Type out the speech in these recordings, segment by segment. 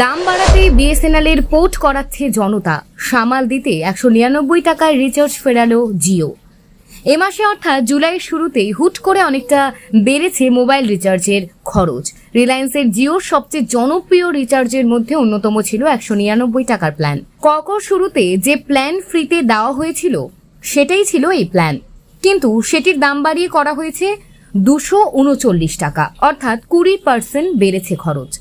দাম বাড়াতে বিএসএনএল এর পোর্ট করাচ্ছে জনতা। সামাল দিতে একশো নিরানব্বই টাকায় রিচার্জ ফেরালো জিও। এ মাসে অর্থাৎ জুলাইয়ের শুরুতেই হুট করে অনেকটা বেড়েছে মোবাইল রিচার্জের খরচ। রিলায়েন্সের জিওর সবচেয়ে জনপ্রিয় রিচার্জের মধ্যে অন্যতম ছিল একশো নিরানব্বই টাকার প্ল্যান। ককর শুরুতে যে প্ল্যান ফ্রিতে দেওয়া হয়েছিল, সেটাই ছিল এই প্ল্যান। কিন্তু সেটির দাম বাড়িয়ে করা হয়েছে দুশো উনচল্লিশ টাকা। অর্থাৎ কুড়ি পার্সেন্ট বেড়েছে খরচ।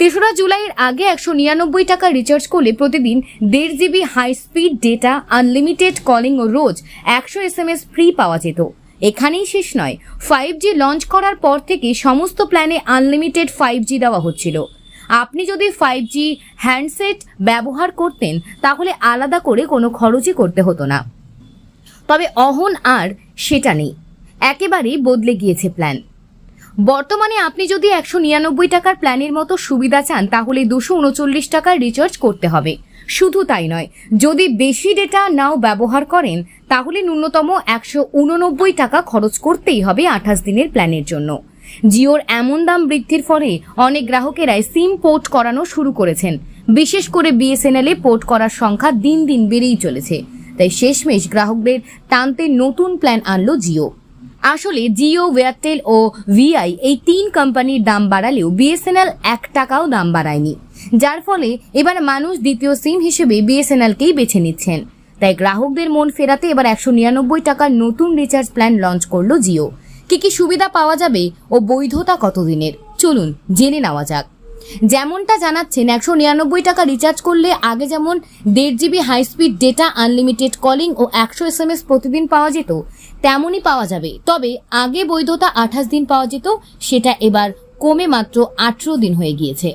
তেসরা জুলাইয়ের আগে একশো নিরানব্বই টাকা রিচার্জ করলে প্রতিদিন দেড় GB high speed data unlimited calling ও রোজ একশো এস এম এস ফ্রি পাওয়া যেত। এখানেই শেষ নয় ফাইভ জি লঞ্চ করার পর থেকে সমস্ত প্ল্যানে আনলিমিটেড ফাইভ জি দেওয়া হচ্ছিল। আপনি যদি ফাইভ জি হ্যান্ডসেট ব্যবহার করতেন, তাহলে আলাদা করে কোনো খরচই করতে হতো না। তবে অহন আর সেটা নেই। একেবারেই বদলে গিয়েছে প্ল্যান বর্তমানে আপনি যদি একশো নিরানব্বই টাকার প্ল্যানের মতো সুবিধা চান, তাহলে দুশো উনচল্লিশ টাকার রিচার্জ করতে হবে। শুধু তাই নয়, যদি বেশি ডেটা নাও ব্যবহার করেন, তাহলে ন্যূনতম একশো উননব্বই টাকা খরচ করতেই হবে আঠাশ দিনের প্ল্যানের জন্য। জিওর এমন দাম বৃদ্ধির ফলে অনেক গ্রাহকেরাই সিম পোর্ট করানো শুরু করেছেন। বিশেষ করে বিএসএনএল এ পোর্ট করার সংখ্যা দিন দিন বেড়েই চলেছে। তাই শেষমেশ গ্রাহকদের টানতে নতুন প্ল্যান আনলো জিও। আসলে জিও, এয়ারটেল ও ভিআই এই তিন কোম্পানির দাম বাড়ালেও বিএসএনএল এক টাকাও দাম বাড়ায়নি। যার ফলে এবার মানুষ দ্বিতীয় সিম হিসেবে বিএসএনএলকেই বেছে নিচ্ছেন। তাই গ্রাহকদের মন ফেরাতে এবার একশো নিরানব্বই টাকার নতুন রিচার্জ প্ল্যান লঞ্চ করল জিও। কি কি সুবিধা পাওয়া যাবে ও বৈধতা কতদিনের? চলুন জেনে নেওয়া যাক। যেমনটা জানাচ্ছেন, একশো নিরানব্বই টাকা রিচার্জ করলে আগে যেমন দেড় GB high speed data unlimited calling ও একশো এস এম এস প্রতিদিন পাওয়া যেত, তেমনই পাওয়া যাবে। তবে আগে বৈধতা আঠাশ দিন পাওয়া যেত, সেটা এবার কমে মাত্র আঠেরো দিন হয়ে গিয়েছে।